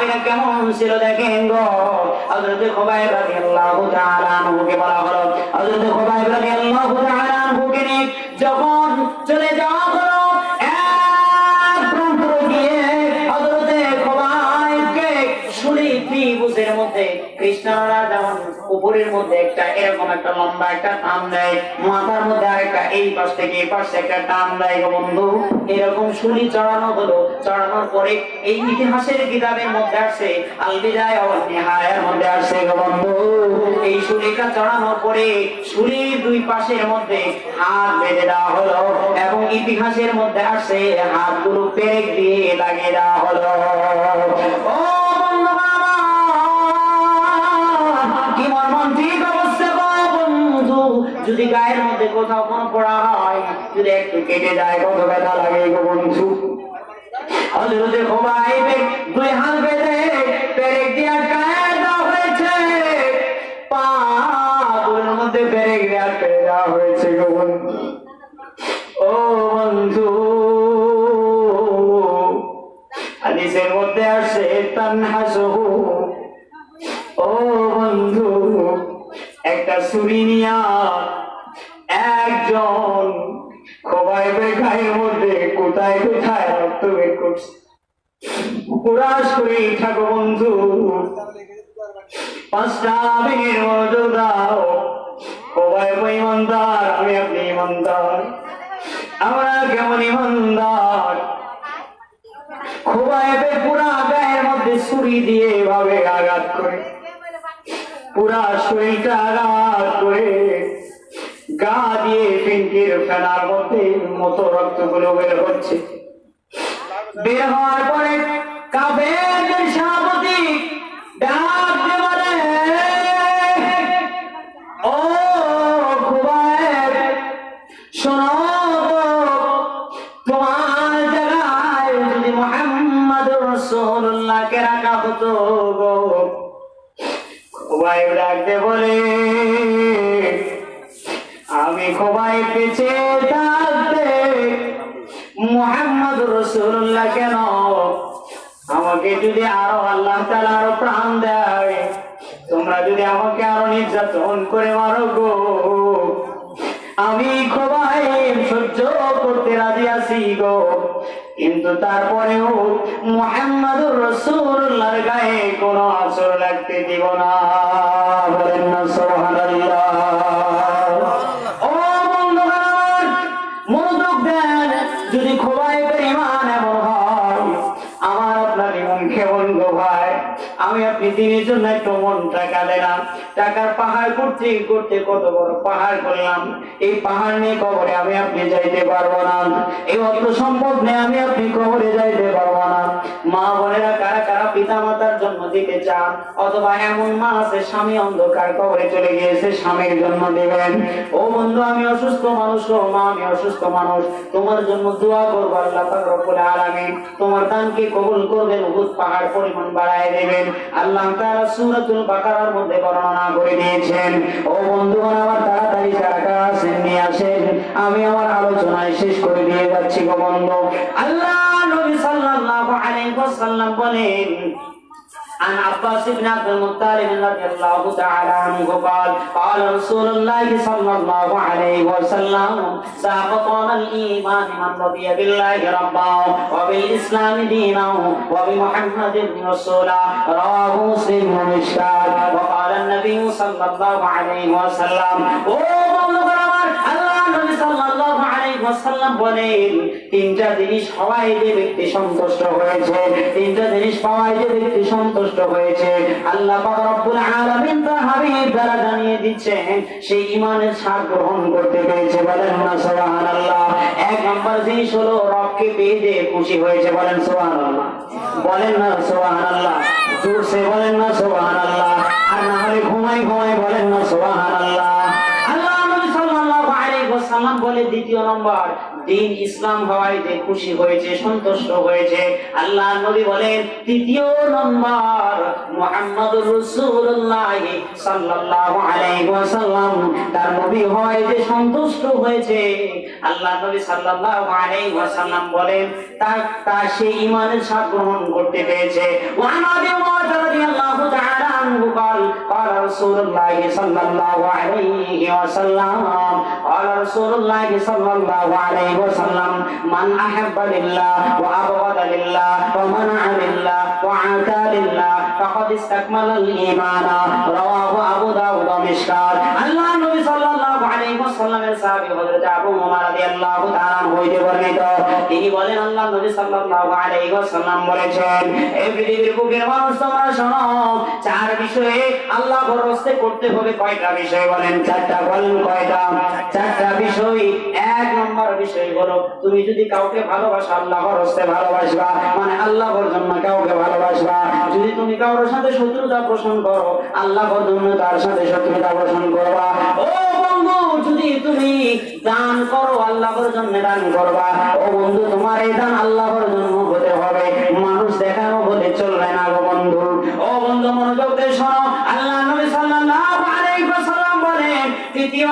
সাহাবীরা কেমন ছিল দেখেন গো? হযরত খুবাইব রাদিয়াল্লাহু তাআলা উপরের মধ্যে একটা এরকম একটা লম্বা একটা টান দেয়, মাথার মধ্যে আরেকটা, এই পাশ থেকে এই পাশে একটা টান দেয় বন্ধু। এরকম শুনি চড়ানো হলো। চড়ানোর পরে এই ইতিহাসের কিতাবের মধ্যে আল বিদায় মধ্যে মধ্যে হাত বেঁধে দেওয়া হলো এবং ইতিহাসের মধ্যে আসছে হাতগুলো পেরেক দিয়ে লাগিয়ে দেওয়া হলো। মর্মান্তিক অবস্থা গো বন্ধু। যদি গায়ের মধ্যে কোথাও কোনো পড়া হয়, যদি একটু কেটে যায়, কত ব্যথা লাগে গো বন্ধু। হজরতে খোবাইবে দুই হাত বেঁধে পেরেক দিয়ে আটকায় দেওয়া হয়েছে। পা দুটোর মধ্যে পেরেক দিয়ে আটকায় দেওয়া হয়েছে গো বন্ধু। ও বন্ধু, হাদিসের মধ্যে আসে তান্না তানহাসহু ও বন্ধু, একটা ছুরি নিয়া একজন খোবাইবে গায়ের মধ্যে কোথায় কোথায়? রক্ত বের করছে। পুরা শরীর থাকো বন্ধু। পাঁচটা দিনের মজু দাও। খোবাইবে ইমানদার, আমি আপনি ইমানদার। আমরা কেমন ইমানদার? খোবাইবে পুরা গায়ের মধ্যে ছুরি দিয়ে এভাবে আঘাত করে। পুরা শরীরটা আঘাত করে গা দিয়ে পিঙ্কির ফেনার মধ্যে মতো রক্তগুলো বের হচ্ছে। বের হওয়ার পরে কাফেরদের সভাপতি খুবাইব শোনো তোমার খুবাইব ডাকতে বলে, আমি খোবাই পিছে থাকতে মোহাম্মদ রসুল্লাহ কেন? আমাকে যদি আরও আল্লাহ তালা আরও প্রাণ দেয়, তোমরা যদি আমাকে আরও নির্যাতন করে মারো গো। আমি খোবাই সহ্য করতে রাজি আছি গো। কিন্তু তারপরেও মোহাম্মদুর রসুল্লাহর গায়ে কোনো আসর লাগতে দিব না। বলেন না সুবহানাল্লাহ। আমি আপনি জন্য একটু মন টাকা দিলাম। টাকার পাহাড় করতে করতে কত বড় পাহাড় করলাম। এই পাহাড় নিয়ে কবরে আমি আপনি যাইতে পারব না। এই অর্থ সম্পদ নিয়ে আমি আপনি কবরে যাইতে পারব না। মা বোনেরা কারা কারা পিতা মাতার জন্ম দিতে চান? অথবা এমন মা আছে, স্বামী অন্ধকার কবরে চলে গিয়েছে, স্বামীর জন্ম দিবেন। ও বন্ধু, আমি অসুস্থ মানুষ ও মা, আমি অসুস্থ মানুষ। তোমার জন্য দোয়া করব আল্লাহ রব্বুল আলামিন। তোমার দানকে কবুল করবেন উহুদ পাহাড় পরিমাণ বাড়ায় দেবেন। আল্লাহ তাআলা সূরাতুল বাকারার মধ্যে বর্ণনা করে দিয়েছেন। ও বন্ধুগণ, আমার তাড়াতাড়ি টাকা আসেন নিয়ে আসেন। আমি আমার আলোচনায় শেষ করে দিয়ে যাচ্ছি গো বন্ধু। আল্লাহ নবী সাল্লাল্লাহু আলাইহি ওয়াসাল্লাম বলেন عن عباس بن عبد المطلب رضي الله تعالى عنه قال قال رسول الله صلى الله عليه وسلم ساق قوم الايمان من رضي بالله ربا وبالاسلام دينا وبمحمد رسولا رواه مسلم ومشكال وقال النبي صلى الله عليه وسلم او الله النبي صلى الله বলেন, তিনটা জিনিস হওয়ায় যে ব্যক্তি সন্তুষ্ট হয়েছে, তিনটা জিনিস পাওয়ায় যে ব্যক্তি সন্তুষ্ট হয়েছে। আল্লাহ পাক রব্বুল আলামিন হাবিব দ্বারা জানিয়ে দিচ্ছেন সেই ঈমানের স্বাদ গ্রহণ করতে পেরেছে বলেন না, সুবহানাল্লাহ। এক নম্বর জিনিস হলো, রবকে পেয়ে যে খুশি হয়েছে বলেন, সুবহানাল্লাহ। বলেন না, সুবহানাল্লাহ। জোরসে বলেন না, সুবহানাল্লাহ। আর না হলে ঘুমাই ঘুমাই বলেন না, সুবহানাল্লাহ। আল্লাহ নবী সাল্লাল্লাহু আলাইহি ওয়াসাল্লাম বলে দ্বিতীয় নম্বর দিন ইসলাম হওয়ায় যে খুশি হয়েছে সন্তুষ্ট হয়েছে আল্লাহ নবী বলেন তৃতীয় নম্বর মুহাম্মদুর রাসূলুল্লাহ সাল্লাল্লাহু আলাইহি ওয়াসাল্লাম তার নবী হয় যে সন্তুষ্ট হয়েছে আল্লাহ নবী সাল্লাল্লাহু আলাইহি ওয়াসাল্লাম বলেন তা তা সে ঈমানের স্বাদ গ্রহণ করতে পেরেছে ওয়ান আবি উমামা রাদিয়াল্লাহু তাআলা আনহু قال قال رسول الله صلى الله عليه وسلم قال رسول الله صلى الله عليه وسلم من أحب لله وأبغض لله ومنع لله وعاكى لله فقد استكمل الإيمان رواه أبو داود صلى الله সাল্লামের সাহাবী হযরত আবু রাদিয়াল্লাহু তাআলা হইতে বর্ণিত। তিনি বলেন আল্লাহ নবী সাল্লাল্লাহু আলাইহি ওয়াসাল্লাম বলেছেন পৃথিবীর বুকের মানুষ, তোমরা শোনো, চার বিষয়ে আল্লাহ করতে হবে কয়টা বিষয় বলেন? চারটা বলেন কয়টা? চারটা বিষয়, এক নম্বর বিষয় তুমি যদি কাউকে ভালোবাসো ভালোবাসবা। মানে জন্য কাউকে ভালোবাসবা। যদি তুমি কারোর সাথে শত্রুতা পোষণ করো, আল্লাহর জন্য তার সাথে শত্রুতা পোষণ করবা। ও যদি তুমি দান করো, আল্লাহর জন্য দান করবা। ও বন্ধু, তোমার এই দান আল্লাহর জন্য হতে হবে। মানুষ দেখানো বলে চলবে না গো বন্ধু। ও বন্ধু, মনোযোগ দিয়ে শোনো। বলেন তৃতীয়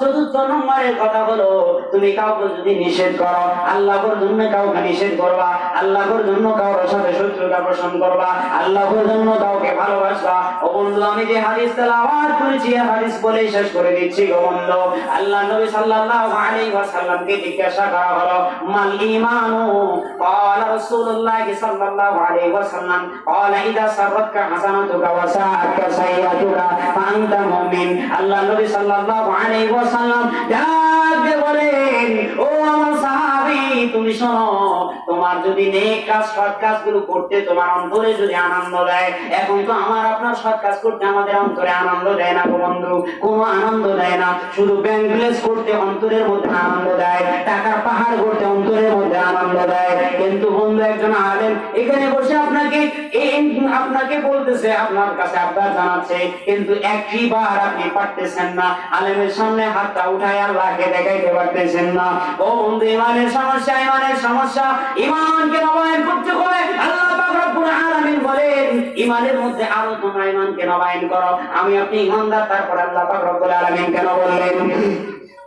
চতুর্থ নম্বরের কথা হলো তুমি কাউকে যদি নিষেধ করো আল্লাহর জন্য কাউকে নিষেধ করবা আল্লাহর জন্য কারোর সাথে শত্রুতা পোষণ করবা আল্লাহর জন্য কাউকে ভালোবাসবা ও বন্ধু আমি যে হাদিস তেলাওয়াত করেছি এই হাদিস বলে শেষ করে দিচ্ছি গো বন্ধু আল্লাহ নবী সাল্লাল্লাহু আলাইহি ওয়াসাল্লামকে জিজ্ঞাসা করা হলো মাল ঈমানু قال رسول الله صلى الله عليه وسلم قال اذا سرتك حسنتك وساءتك سيئتك আনতা মুমিন। আল্লাহ নবী সাল্লাল্লাহু আলাইহি ওয়াসাল্লাম ডাক বলেন ও আমার সাহাবী তুমি শোনো তোমার যদি কাজ, সৎ কাজগুলো করতে তোমার অন্তরে যদি আনন্দ দেয়, এখন তো আমার আপনার সৎ কাজ করতে আমাদের অন্তরে আনন্দ দেয় না বন্ধু। কোনো আনন্দ দেয় না। শুধু ব্যাংক ব্যালেন্স করতে অন্তরের মধ্যে আনন্দ দেয়, টাকার পাহাড় করতে অন্তরের মধ্যে আনন্দ দেয়। কিন্তু বন্ধু, একজন আলেন এখানে বসে আপনাকে আপনাকে বলতেছে, আপনার কাছে আবদার জানাচ্ছে, কিন্তু একটি বার আপনি পারতেছেন না। আলেমের সামনে হাতটা উঠায় আল্লাহকে দেখাইতে পারতেছেন না। ও বন্ধু, ইমানের সমস্যা ইমানের সমস্যা ইমানকে নবায়ন করতে হবে। ইমানের মধ্যে আরও তোমরা ইমানকে নবায়ন করো। আমি আপনি ইমানদার, তারপর আল্লাহ রব্বুল আলামিন কেন বললেন?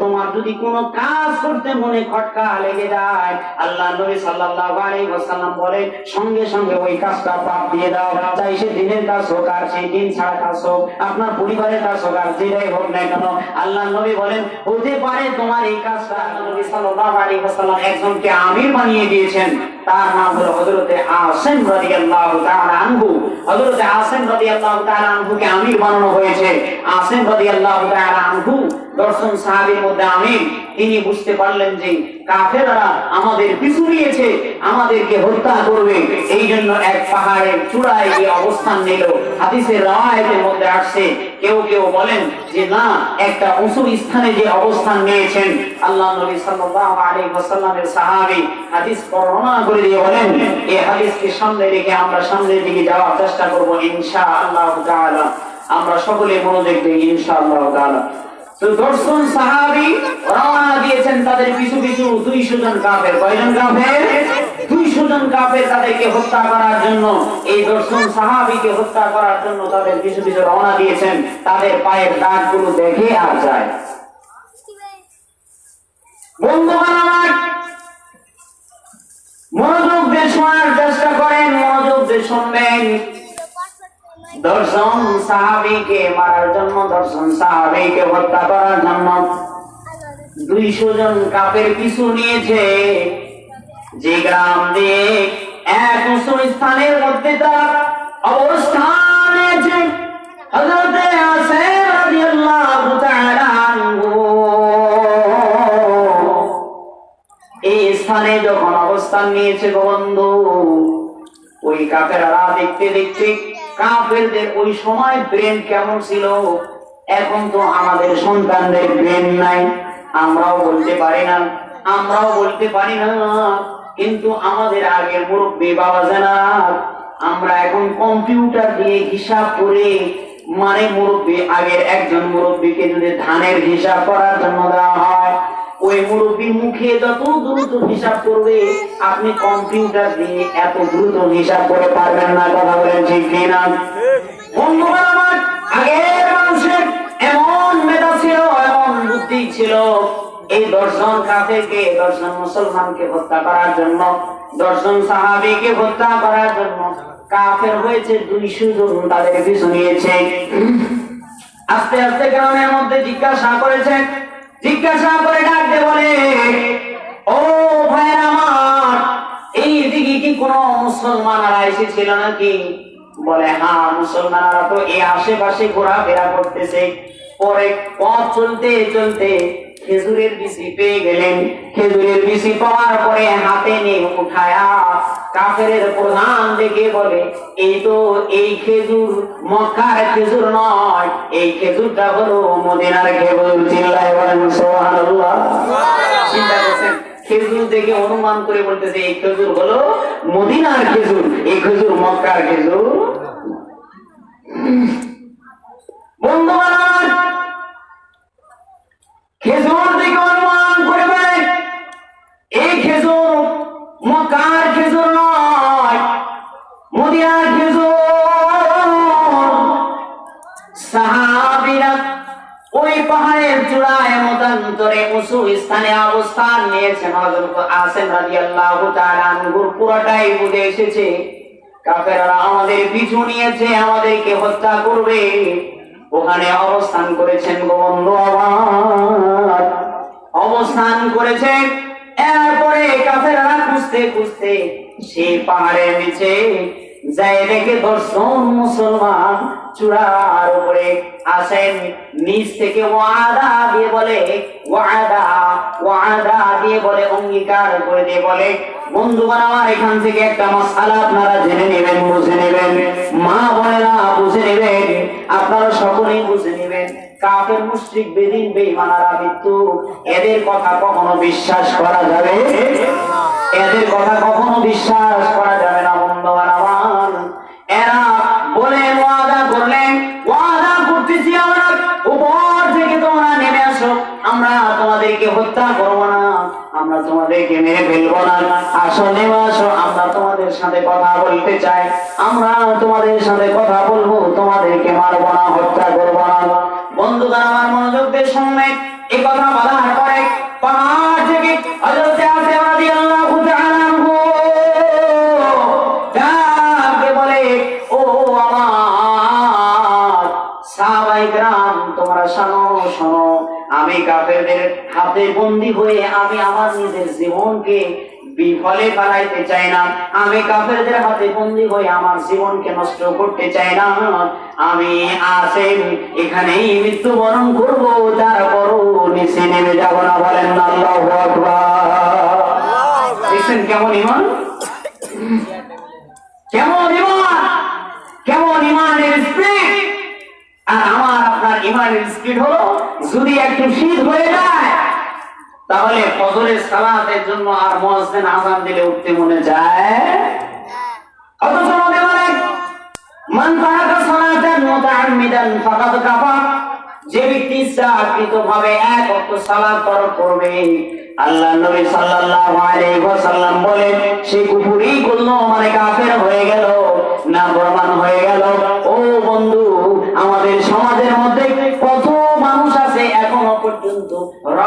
তোমার যদি কোনো কাজ করতে মনে খটকা লেগে যায় আল্লাহ নবী সঙ্গে সঙ্গে ওই কাজটা দিয়ে দাও। চাই সে দিনের কাজ হোক আর সেই দিন ছাড়া কাজ হোক, আপনার পরিবারের কাজ হোক আর যেটাই হোক না কেন আল্লাহ নবী বলেন, হতে পারে তোমার এই কাজটা নবী ওয়াসাল্লাম একজনকে আমির বানিয়ে দিয়েছেন। তার নাম হলো হযরতে আসিম রাদিয়াল্লাহু তাআলা আনহু। হযরতে আসিম রাদিয়াল্লাহু তাআলা আনহুকে আমির বানানো হয়েছে। আসিম রাদিয়াল্লাহু তাআলা আনহু দর্শন সাহাবীর মধ্যে আমির তিনি বুঝতে পারলেন যে কাফেররা আমাদের পিছু নিয়েছে, আমাদেরকে হত্যা করবে। এই জন্য এক পাহাড়ের চূড়ায় গিয়ে অবস্থান নিল। হাদিসের রায়তের মধ্যে আসছে, কেউ কেউ বলেন যে, না, একটা উঁচু স্থানে যে অবস্থান নিয়েছেন আল্লাহ নবী সাল্লাল্লাহু আলাইহি ওয়াসাল্লামের সাহাবী, হাদিস বর্ণনা করে দিয়ে বলেন এই হাদিসকে সামনে রেখে আমরা সামনের দিকে যাওয়ার চেষ্টা করব ইনশাআল্লাহ তাআলা। আমরা সকলে মনোযোগ দিই ইনশাআল্লাহ তাআলা। দর্শন সাহাবি রওনা দিয়েছেন তাদের পিছু পিছু দুইশো জন কাফের। কয়জন কাফের? দুইশো জন কাফের তাদেরকে হত্যা করার জন্য, এই দর্শন সাহাবিকে হত্যা করার জন্য তাদের পিছু পিছু রওনা দিয়েছেন। তাদের পায়ের দাগগুলো দেখে আর যায়। মনোযোগ দিয়ে শোনার চেষ্টা করেন, মনোযোগ দিয়ে শুনবেন। দর্শন সাহাবিকে, মারার জন্য দর্শন সাহাবিকে হত্যা করার জন্য দুইশো জন কাপের পিছু নিয়েছে। যে গ্রাম দিয়ে এক স্থানের মধ্যে তার অবস্থান রাদিয়াল্লাহু তাআলা আনহু। অবস্থান নিয়েছে গো বন্ধু, ওই কাফেরা দেখতে দেখতে কাফেরদের ওই সময় ব্রেন কেমন ছিল? এখন তো আমাদের সন্তানদের ব্রেন নাই। আমরাও বলতে পারি না। আমরাও বলতে পারি না। কিন্তু আমাদের আগের মুরব্বী বাবা জানা, আমরা এখন কম্পিউটার দিয়ে হিসাব করে মানে মুরব্বী আগের একজন মুরব্বীকে যদি ধানের হিসাব করার জন্য দেওয়া হয় ওই মুরব্বীর মুখে যত দ্রুত হিসাব করবে, আপনি কম্পিউটার দিয়ে এত দ্রুত হিসাব করে পারবেন না, কথা বলেন ঠিক কিনা? বন্ধুগণ আমার, আগের মানুষের এমন মেধা ছিল, এমন বুদ্ধি ছিল, এই দর্শন কাফেরকে, দর্শন মুসলমানকে হত্যা করার জন্য, দর্শন সাহাবিকে হত্যা করার জন্য কাফের হয়েছে দুইশো জন তাদের নিয়েছে। আস্তে আস্তে গ্রামের মধ্যে জিজ্ঞাসা করেছেন, জিজ্ঞাসা কোন মুসলমানরা এসেছিল নাকি? বলে হ্যাঁ মুসলমানরা তো এই আশেপাশে ঘোরাফেরা করতেছে। পরে পথ চলতে চলতে খেজুরের বিচি পেয়ে গেলেন। খেজুরের বিচি পাওয়ার পরে হাতে নিয়ে উঠায়া কাফের প্রধান দেখে বলে, এই তো এই খেজুর, মক্কার খেজুর নয়। এই খেজুরটা হলো মদিনার খেজুর। চিল্লায় বলেন, সুবহানাল্লাহ। চিন্তা করছেন? খেজুর দেখে অনুমান করে বলতেছে, এই খেজুর হলো মদিনার খেজুর, এই খেজুর মক্কার খেজুর। বন্ধু খেজুর দেখে মতান্তরে উঁচু স্থানে অবস্থান নিয়েছেন হযরত আসিম রাদিয়াল্লাহু তাআলা আনহুর পুরোটাই বুঝে এসেছে। কাফেররা আমাদের পিছু নিয়েছে, আমাদেরকে হত্যা করবে। ওখানে অবস্থান করেছেন গো বন্ধু অবস্থান করেছেন। এরপরে কাফেররা খুঁজতে খুঁজতে সেই পাহাড়ের নিচে যাই দর্শন মুসলমান, চূড়ার উপরে আসেন। থেকে ওয়াদা দিয়ে বলে, ওয়াদা ওয়াদা দিয়ে বলে, অঙ্গীকার করে দিয়ে বলে, বন্ধুগণ, আমার এখান থেকে একটা মশালা আপনারা জেনে নেবেন, বুঝে নেবেন। মা বোনেরা বুঝে নেবেন, আপনারা সকলেই বুঝে নেবেন। মুশরিক, বেদিন, বেঈমানারা মৃত্যু, এদের কথা কখনো বিশ্বাস করা যাবে? এদের কথা কখনো বিশ্বাস করা যাবে না, বন্ধুগণ আমার। এরা বলে, ওয়াদা করলেন ওয়াদা করতেছি আমরা। উপর থেকে তোমরা নেমে আসো। আমরা তোমাদেরকে হত্যা করব না, আমরা তোমাদেরকে মেরে ফেলব না। আসো, নেমে আসো, আমরা তোমাদের সাথে কথা বলতে চাই। আমরা তোমাদের সাথে কথা বলব, তোমাদেরকে মারবো না, হত্যা করব না। বন্ধুগণ আমার মনোযোগ দিয়ে শুনবেন এই কথা বলার পরে, পাহাড় থেকে আসিম রাদিয়াল্লাহু তোমরা শোনো শোনো। আমি কাফেরদের হাতে বন্দী হয়ে আমি আমার নিজের জীবনকে বিফলে ফেলাইতে চাই না। আমি কাফেরদের হাতে বন্দী হয়ে আমার জীবনকে নষ্ট করতে চাই না। আমি আসেন, এখানেই মৃত্যুবরণ করব, তারপরও নিচে নেমে যাব না, বলেন আল্লাহু দেখছেন কেমন ইমান কেমন ইমান কেমন ইমানের স্পিড? আর আমার আপনার ইমানের স্পিড হলো, যদি একটু শীত হয়ে যায়, তাহলে ফজরের সালাতের জন্য আর মুয়াজ্জিন আযান দিলে উঠতে মনে যায়। অথচ মান ফাকাদ কাফার যে ব্যক্তি এক সালাত করবে, আল্লাহ নবী সাল্লাল্লাহু আলাইহি ওয়াসাল্লাম সে কুফরি করল মানে কাফের হয়ে গেল না প্রমাণ হয়ে গেল।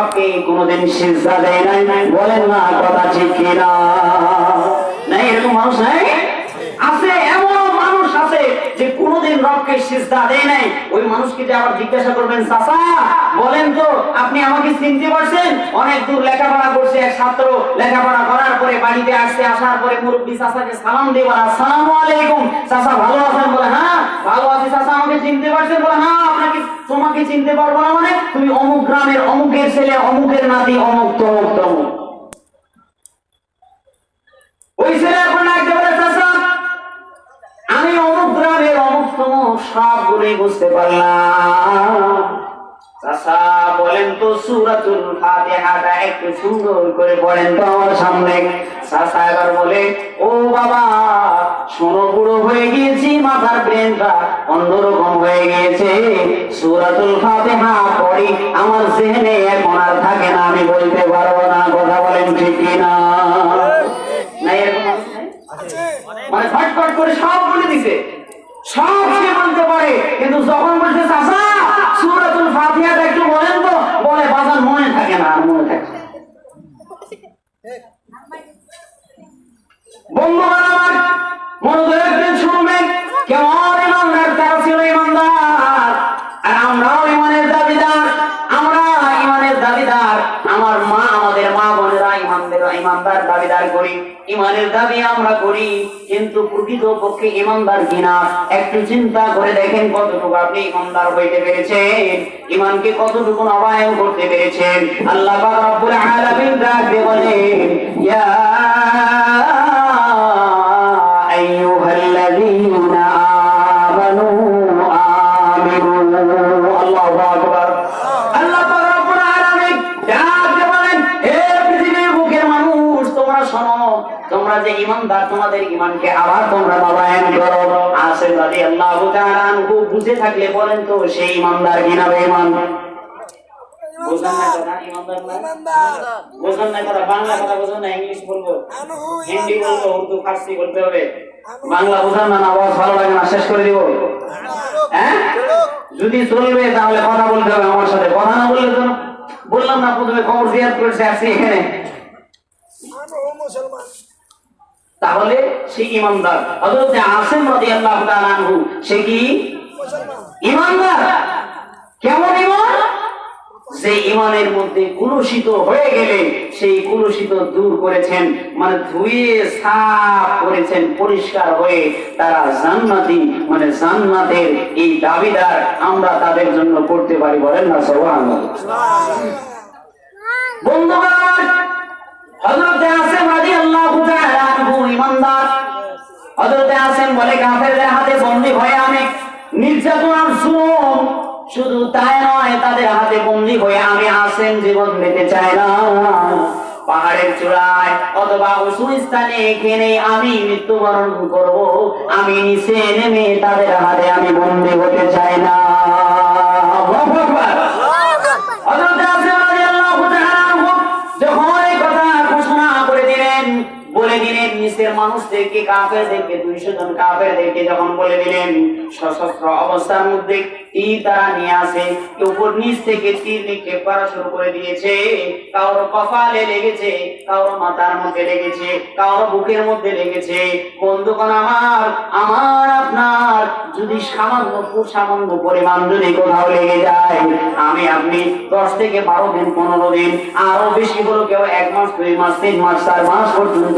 রকে কোনোদিন সিজদা দেয় নাই। বলেন না কথা ঠিক কিনা? নাই এরকম মানুষ নাই আছে এমন মানুষ আছে যে কোনোদিন রবকে সিজদা দেয় নাই। ওই মানুষকে যে আবার জিজ্ঞাসা করবেন, চাচা, বলেন তো, আপনি আমাকে চিনতে পারছেন? অনেক দূর লেখাপড়া করছে এক ছাত্র। লেখাপড়া করার পরে বাড়িতে আসছে, আসার পরে মুরব্বী চাচাকে সালাম বলে, আসসালামু আলাইকুম। চাচা, ভালো আছেন? বলে হ্যাঁ ভালো আছি চাচা, আমাকে চিনতে পারছেন? বলে হ্যাঁ আপনাকে, তোমাকে চিনতে পারব না মানে তুমি অমুক গ্রামের অমুকের ছেলে, অমুকের নাতি, অমুক, তমুক তমুক। ওই ছেলে এখন তমুক সবগুলোই বুঝতে পারলাম। চাষা বলেন তো সুরাতুল ফাতিহাটা একটু সুন্দর করে পড়েন তো আমার সামনে। চাষা এবার বলে ও বাবা শোনো বুড়ো হয়ে গিয়েছি মাথার ব্রেনটা অন্যরকম হয়ে গিয়েছে। সুরাতুল ফাতিহা পড়ি আমার জেনে এখন আর থাকে না আমি বলতে পারব না কথা বলেন ঠিক কিনা? মানে ফটফট করে সব বলে দিছে। সব বলতে পারে, কিন্তু যখন বলছে চাষা সুরাতুল ফাতিহাটা একটু বলেন তো, বলে, বাজার মনে থাকে না আর মনে থাকে। বন্ধুগণ আমার মনোদয় একদিন শুনবেন, কেমন ইমানদার করি। ইমানের দাবি আমরা করি, কিন্তু প্রকৃত পক্ষে ইমানদার কিনা? একটু চিন্তা করে দেখেন কতটুকু আপনি ইমানদার হইতে পেরেছেন। ইমানকে কতটুকু নবায়ন করতে পেরেছেন? আল্লাহ রাব্বুল আলামিন ডাকে বলে ইয়া তোমাদের ইমানকে আবার তোমরা নবায়ন করো। আসেন আনহু বুঝে থাকলে বলেন তো, সেই ইমানদার বেঈমান? বাংলা কথা না না ভালো লাগে না, শেষ করে দিব। হ্যাঁ? যদি চলবে, তাহলে কথা বলতে হবে আমার সাথে। কথা না বললে তো বললাম না, প্রথমে খবর জিয়াদ করেছে আসছি এখানে। তাহলে সে ইমানদার। হযরত আসিম রাদিয়াল্লাহু তাআলা আনহু সে কি? ইমানদার। কেমন ইমান? যে ইমানের মধ্যে কুলুষিত হয়ে গেলে সেই কুলুষিত দূর করেছেন মানে ধুয়ে সাফ করেছেন পরিষ্কার হয়ে তারা জান্নাতি মানে জান্নাতের এই দাবিদার আমরা তাদের জন্য করতে পারি বলেন না সুবহানাল্লাহ। বন্ধুগণ আমার হযরত আসিম রাদিয়াল্লাহু তাআলা আনহু ইমানদার হযরত বলে কাফেরদের হাতে বন্দী হয়ে আমি নির্যাতন আর শুধু তাই নয়, তাদের হাতে বন্দী হয়ে আমি আসেন জীবন পেতে চাই না। পাহাড়ের চূড়ায় অথবা উঁচু স্থানে এখানে আমি মৃত্যুবরণ করব। আমি নিচে নেমে তাদের হাতে আমি বন্দী হতে চাই না। বলে দিলেন, নিচের মানুষদেরকে, কাফেরদেরকে, দুইশো জন কাফেরদেরকে যখন বলে দিলেন, সশস্ত্র অবস্থার মধ্যে তীর তারা নিয়ে আসে উপর নিচ থেকে তীর করা শুরু করে দিয়েছে। কপালে লেগেছে মাথার মধ্যে লেগেছে বুকের মধ্যে লেগেছে। আমার আমার, আপনার, যদি সামান্য সামান্য পরিমাণ যদি কোথাও লেগে যায়, আমি, আপনি দশ থেকে বারো দিন, পনেরো দিন, আরও বেশি হলো কেউ এক মাস, দুই মাস, তিন মাস, চার মাস পর্যন্ত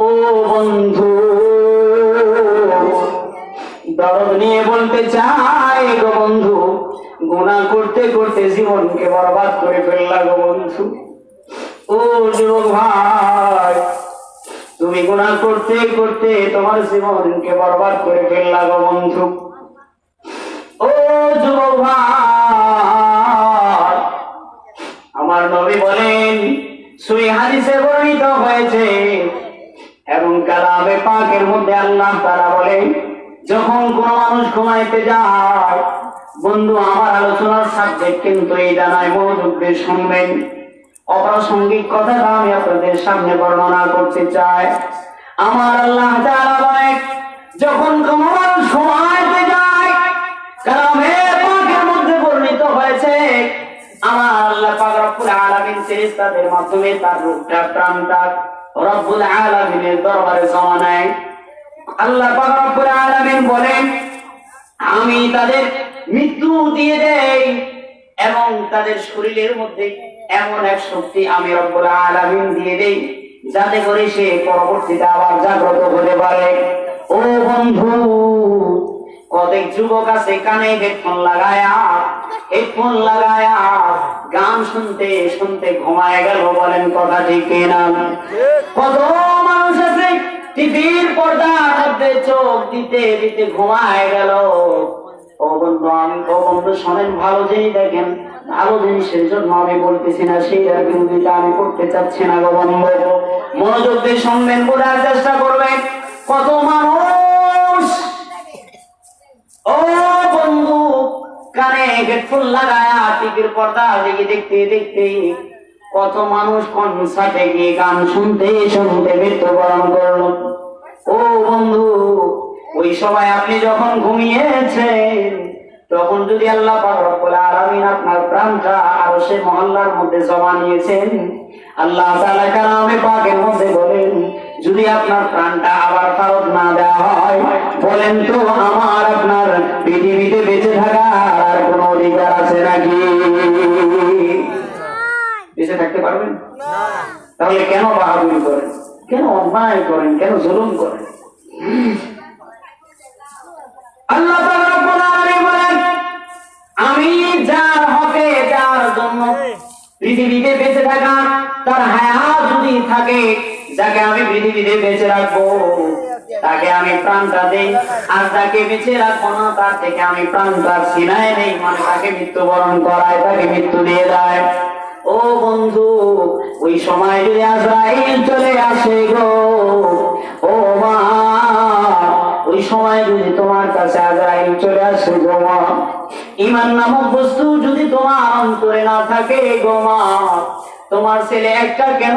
ও বন্ধু, দরদ নিয়ে বলতে চাই গো বন্ধু, গুণা করতে করতে জীবনকে বরবাদ করে ফেললা গো বন্ধু। ও যুবক ভাই, তুমি গুণা করতে করতে তোমার জীবনকে বরবাদ করে ফেললা গো বন্ধু। ও যুবক ভাই, আমার নবী বলেন, সুই হাদিসে বর্ণিত হয়েছে এবং কালামে পাকের মধ্যে আল্লাহ তারা বলেন, যখন কোন মানুষ ঘুমাইতে যায়, বন্ধু, আমার আলোচনার সাবজেক্ট কিন্তু এইটা নয় মনোযোগ শুনবেন। অপ্রাসঙ্গিক কথাটা আমি আপনাদের সামনে বর্ণনা করতে চাই। আমার আল্লাহ তাআলা বলেন, যখন কোন মানুষ ঘুমাইতে যায়, কালামে পাকের মধ্যে বর্ণিত হয়েছে, আমার আল্লাহ পাক রব্বুল আলামিন ফেরেশতাদের মাধ্যমে তার রূপটা প্রাণটা রব্বুল দরবারে জমা নেয়। আল্লাহ রব্বুল বলেন, আমি তাদের মৃত্যু দিয়ে দেই এবং তাদের শরীরের মধ্যে এমন এক শক্তি আমি রব্বুল দিয়ে দেই, যাতে করে সে পরবর্তীতে আবার জাগ্রত হতে পারে। ও বন্ধু, কতক যুবক আছে কানে হেডফোন লাগায়া হেডফোন লাগায়া গান শুনতে শুনতে ঘুমায় গেল বলেন কথা ঠিক কিনা? কত মানুষ আছে টিভির পর্দার মধ্যে চোখ দিতে দিতে ঘুমায় গেল। ও বন্ধু, আমি ও বন্ধু শোনেন, ভালো জিনিস দেখেন, ভালো জিনিসের জন্য আমি বলতেছি না সেই আর বিরোধিতা আমি করতে চাচ্ছি না গো বন্ধু। মনোযোগ দিয়ে শুনবেন, বোঝার চেষ্টা করবেন। কত মানুষ হেডফোন লাগায়া টিভির পর্দা দেখে দেখতে দেখতে কত মানুষ কনসার্টে গিয়ে গান শুনতে শুনতে মৃত্যুবরণ করল। ও বন্ধু, ওই সময় আপনি যখন ঘুমিয়েছেন, তখন যদি আল্লাহ আপনার প্রাণটা আরও সে মহল্লার মধ্যে জমা নিয়েছেন আল্লাহ তাআলা কালামে মধ্যে বলেন যদি আপনার প্রাণটা আবার ফেরত না দেওয়া হয় বলেন তো আমার আপনার পৃথিবীতে বেঁচে থাকার আর কোনো অধিকার আছে নাকি? বেঁচে থাকতে পারবেন? তাহলে কেন বাহাদুরি করেন? কেন অন্যায় করেন? কেন জুলুম করেন? পৃথিবীতে বেঁচে রাখব। তাকে আমি প্রাণটা দেই, আর যাকে বেঁচে রাখব না, তার থেকে আমি প্রাণটা ছিনায় নেই। মানে তাকে মৃত্যুবরণ করায়, তাকে মৃত্যু দিয়ে দেয়। ও বন্ধু, ওই সময় যদি আজরাইল চলে আসে গো, ও মা, ওই সময় যদি তোমার কাছে আজরাইল চলে আসে গো মা, ইমান নামক বস্তু যদি তোমার অন্তরে না থাকে গো মা, তোমার ছেলে একটা কেন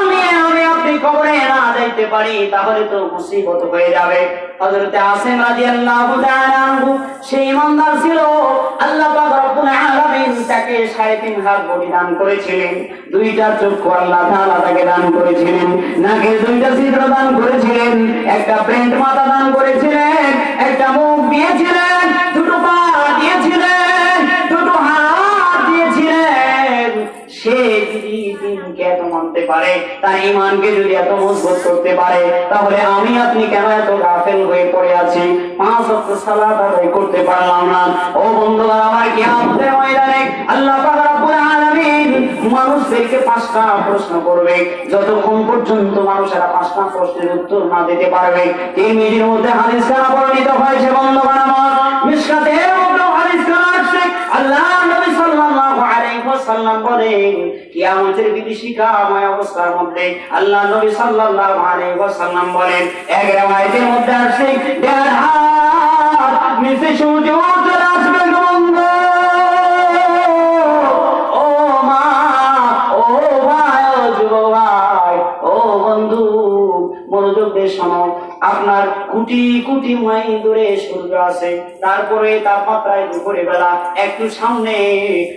কবরে না যাইতে পারি, তাহলে তো মুসিবত হয়ে যাবে। হযরতে আসিম রাদিয়াল্লাহু তাআলা সেই ইমানদার ছিল। আল্লাহ পাক রব্বুল আলামিন তাকে সাড়ে তিন হাত বডি করেছিলেন। দুইটা চক্ষু আল্লাহ তাআলা তাকে দান করেছিলেন। নাকের দুইটা ছিদ্র দান করেছিলেন। একটা প্রিন্ট মাথা দান করেছিলেন। একটা মুখ দিয়েছিলেন। দুটো পা দিয়েছিলেন। দুটো হাত দিয়েছিলেন। সে মানতে পারে? তার ইমানকে যদি এত মজবুত করতে পারে, তাহলে আমি আপনি কেন এত গাফেল হয়ে পড়ে আছি? পাঁচ আদায় করতে পারলাম না। ও বন্ধুরা আমার কি আমাদের ময়দানে আল্লাহ মানুষদেরকে পাঁচটা প্রশ্ন করবে। যতক্ষণ পর্যন্ত মানুষেরা পাঁচটা প্রশ্নের উত্তর না দিতে পারবে তিরমিজির মধ্যে হাদিস খানা হয়েছে হাদিস খানা আসছে আল্লাহ ওয়াসাল্লাম বলেন, কিয়ামতের বিভীষিকাময় অবস্থার মধ্যে আল্লাহ নবী সাল্লাল্লাহু আলাইহি ওয়াসাল্লাম বলেন, এক রাওয়ায়াতের মধ্যে আসছে দেড় নিচে সূর্য ও মা, ও ভাই ভাই, ও বন্ধু, মনোযোগ দিয়ে শোনো। আপনার কোটি কোটি মাইল দূরে সূর্য আছে। তারপরে তাপমাত্রায় দুপুরে বেলা একটু সামনে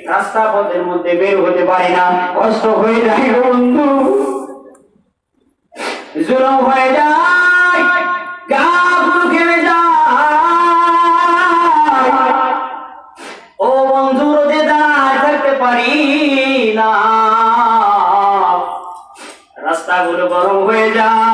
রাস্তা পথের মধ্যে বের হতে পারে না। কষ্ট হয়ে যায় বন্ধু। জুলুম হয়ে যায়, গা গুলো ও বন্ধু রোদে দাঁড়ায় থাকতে পারি না। রাস্তাগুলো গরম হয়ে যায়।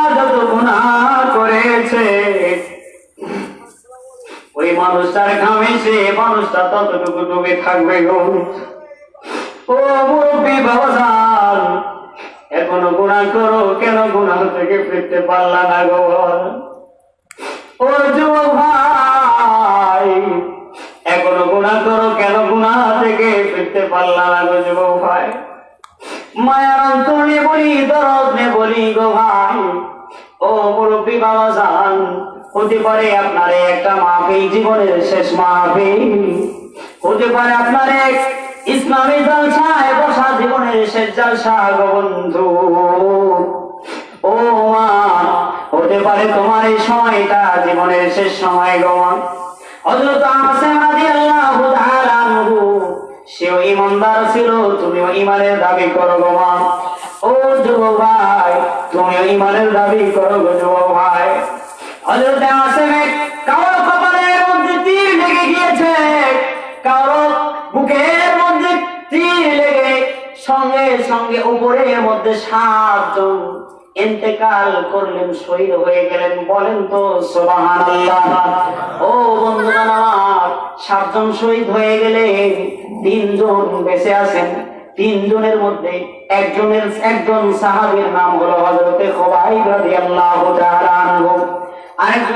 যত ওই মানুষটার ঘামে সে মানুষটা ততটুকু ডুবে থাকবে গো। ও মুরব্বী বাবা যান এখনও গুণা করো, কেন গুণা থেকে ফিরতে পারলা না গো? ও যুবক ভাই, এখনও গুণা করো, কেন গুণা থেকে ফিরতে পারলা না গো যুবক ভাই? মায়ার অন্তর অন্তরে বলি, দরদ নে বলি গো ভাই। ও মুরব্বী বাবা যান হতে পারে আপনার একটা মাহফিল জীবনের শেষ মাহফিল। হতে পারে আপনার এক ইসলামী জলসায় বসা জীবনের শেষ জলসা বন্ধু। ও মা, হতে পারে তোমার এই সময়টা জীবনের শেষ সময় গমন হযরত আসিম রাদিয়াল্লাহু তাআলা আনহু, সেও ইমানদার ছিল, তুমিও ইমানের দাবি করো গো মা। ও যুবক তুমিও ইমানের দাবি করো গো ভাই। হযরত আসিম কারও কপালের মধ্যে তীর লেগে গিয়েছে। কারও বুকের মধ্যে তীর লেগে সঙ্গে সঙ্গে উপরের মধ্যে সাতজন ইন্তেকাল করলেন, শহীদ হয়ে গেলেন। বলেন তো, সুবহানাল্লাহ। ও বন্ধুগণ সাতজন শহীদ হয়ে গেলেন তিনজন বেঁচে আছেন। তিনজনের মধ্যে একজনের একজন সাহাবীর নাম হলো হযরতে খুবাইব রাদিয়াল্লাহু তাআলা আরেকজন